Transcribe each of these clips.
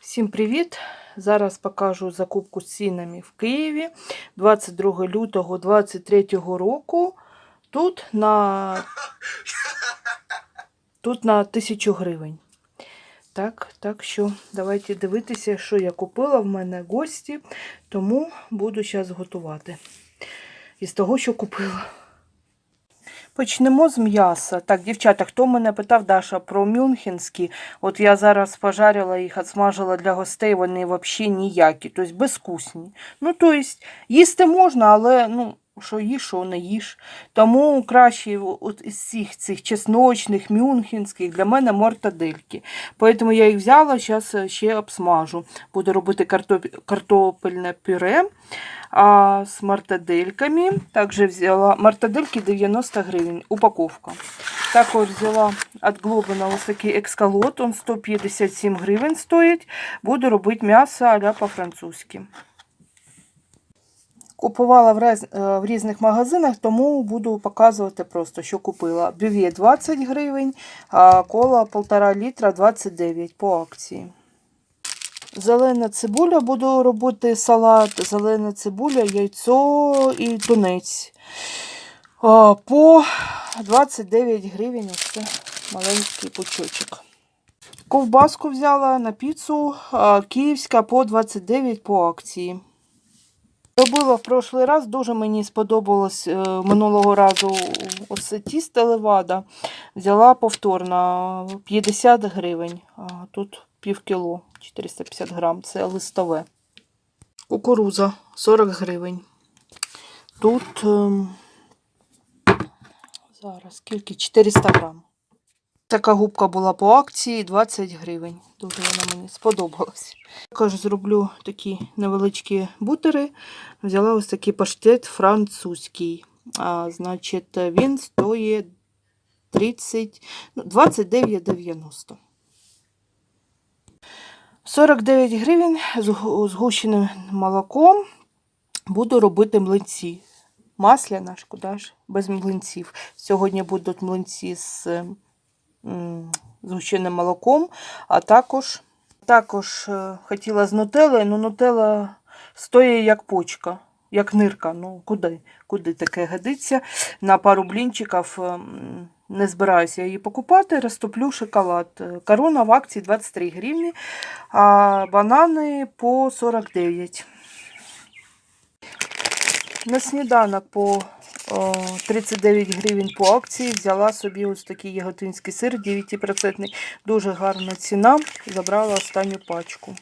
Всім привіт! Зараз покажу закупку з цінами в Києві 22 лютого 2023 року. Тут на, тут на 1000 гривень. Так, так що давайте дивитися, що я купила. В мене гості, тому буду зараз готувати. Із того, що купила. Почнемо з м'яса. Так, дівчата, хто мене питав, Даша, про мюнхенські. От я зараз пожарила їх, отсмажила для гостей, вони взагалі ніякі, тобто безкусні. Ну, тобто, їсти можна, але ну, що їж, що не їж. Тому краще от із всіх цих чесночних, мюнхенських для мене мортадельки. Тому я їх взяла, зараз ще обсмажу. Буду робити картопельне пюре а, з мартадельками. Також взяла мартадельки 90 гривень, упаковка. Також взяла від Глобина ось такий екскалот, он 157 гривень стоїть. Буду робити м'ясо а-ля по-французьки. Купувала в, рез... е, в різних магазинах, тому буду показувати просто, що купила. Бювє 20 гривень, а кола 1,5 літра 29 по акції. Зелена цибуля буду робити салат, зелена цибуля, яйцо і тунець. По 29 гривень ось це маленький пучочок. Ковбаску взяла на піцу київська по 29 по акції. Робила в прошлий раз, дуже мені сподобалось е, минулого разу ось тісто левада. Взяла повторно 50 гривень. А, Тут пів кіло, 450 грам, це листове. Кукуруза 40 гривень. Тут ем, зараз скільки? 400 грам. Така губка була по акції 20 гривень. Дуже вона мені сподобалась. Також зроблю такі невеличкі бутери. Взяла ось такий паштет французький. А, значить, він стоїть 30, ну, 29,90. 49 гривень з гу- згущеним молоком буду робити млинці. Масляна куди ж, без млинців. Сьогодні будуть млинці з згущеним молоком, а також, також е, хотіла з нутеллою, але нутелла стоїть як почка, як нирка. Ну, куди? Куди таке годиться? На пару блінчиків ем, не збираюся її покупати, розтоплю шоколад. Е, Корона в акції 23 гривні, а банани по 49. На сніданок по 39 гривень по акції взяла собі ось такий яготинський сир 9%. Дуже гарна ціна. Забрала останню пачку.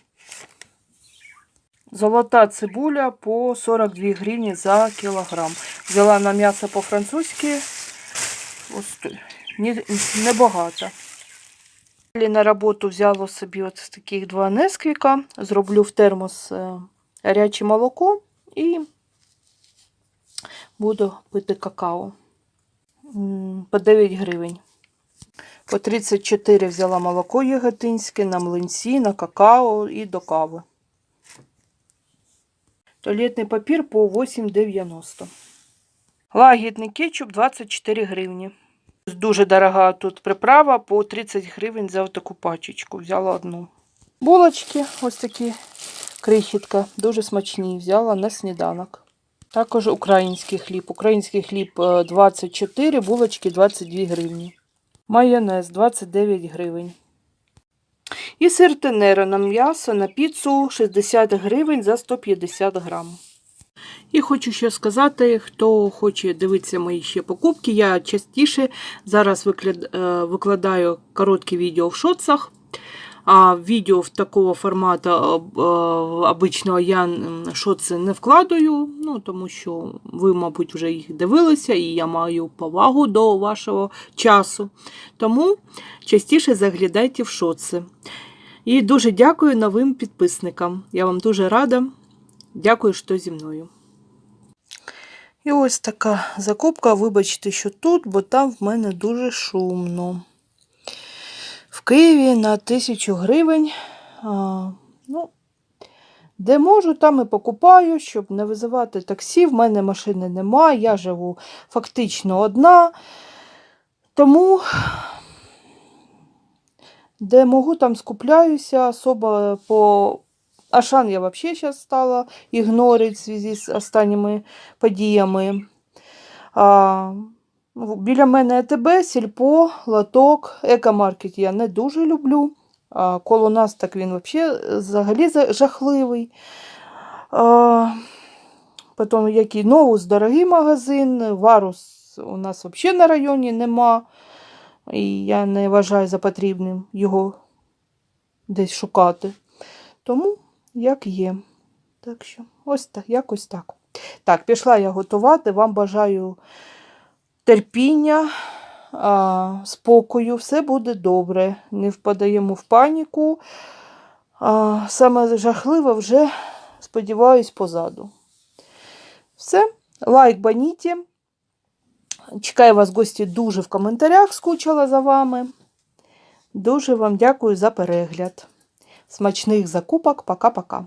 Золота цибуля по 42 гривні за кілограм. Взяла на м'ясо по-французьки. Небагато. Далі на роботу взяла собі ось таких два несквіка. Зроблю в термос е, гаряче молоко і буду пити какао. По 9 гривень. По 34 взяла молоко яготинське, на млинці, на какао і до кави. Туалетний папір по 8,90. Лагідний кетчуп 24 гривні. Дуже дорога тут приправа, по 30 гривень за таку пачечку. Взяла одну. Булочки, ось такі крихітка, дуже смачні. Взяла на сніданок. Також український хліб. Український хліб е, 24, булочки 22 гривні. Майонез 29 гривень. І сир тенера на м'ясо на піцу 60 гривень за 150 грам. І хочу ще сказати, хто хоче дивитися мої ще покупки, я частіше зараз е, викладаю короткі відео в шоцах. А відео в такого формату е, е, обичного я шоци не вкладаю, ну, тому що ви, мабуть, вже їх дивилися, і я маю повагу до вашого часу. Тому частіше заглядайте в шоци. І дуже дякую новим підписникам. Я вам дуже рада. Дякую, що зі мною. І ось така закупка. Вибачте, що тут, бо там в мене дуже шумно. Києві на тисячу гривень. А, ну, де можу, там і покупаю, щоб не визивати таксі. В мене машини немає, я живу фактично одна. Тому Де можу, там скупляюся. Особо по Ашан я взагалі зараз стала ігнорити в зв'язку з останніми подіями. А, біля мене АТБ, Сільпо, Лоток, екомаркет я не дуже люблю. А, коло нас так він взагалі взагалі жахливий. А, потім який Новус, дорогий магазин, Варус у нас взагалі на районі нема. І я не вважаю за потрібним його десь шукати. Тому як є. Так що, ось так, якось так. Так, пішла я готувати. Вам бажаю терпіння, спокою, все буде добре. Не впадаємо в паніку. Саме жахливе вже, сподіваюсь, позаду. Все, лайк баніті. Чекаю вас, гості, дуже в коментарях, скучила за вами. Дуже вам дякую за перегляд. Смачних закупок. Пока-пока.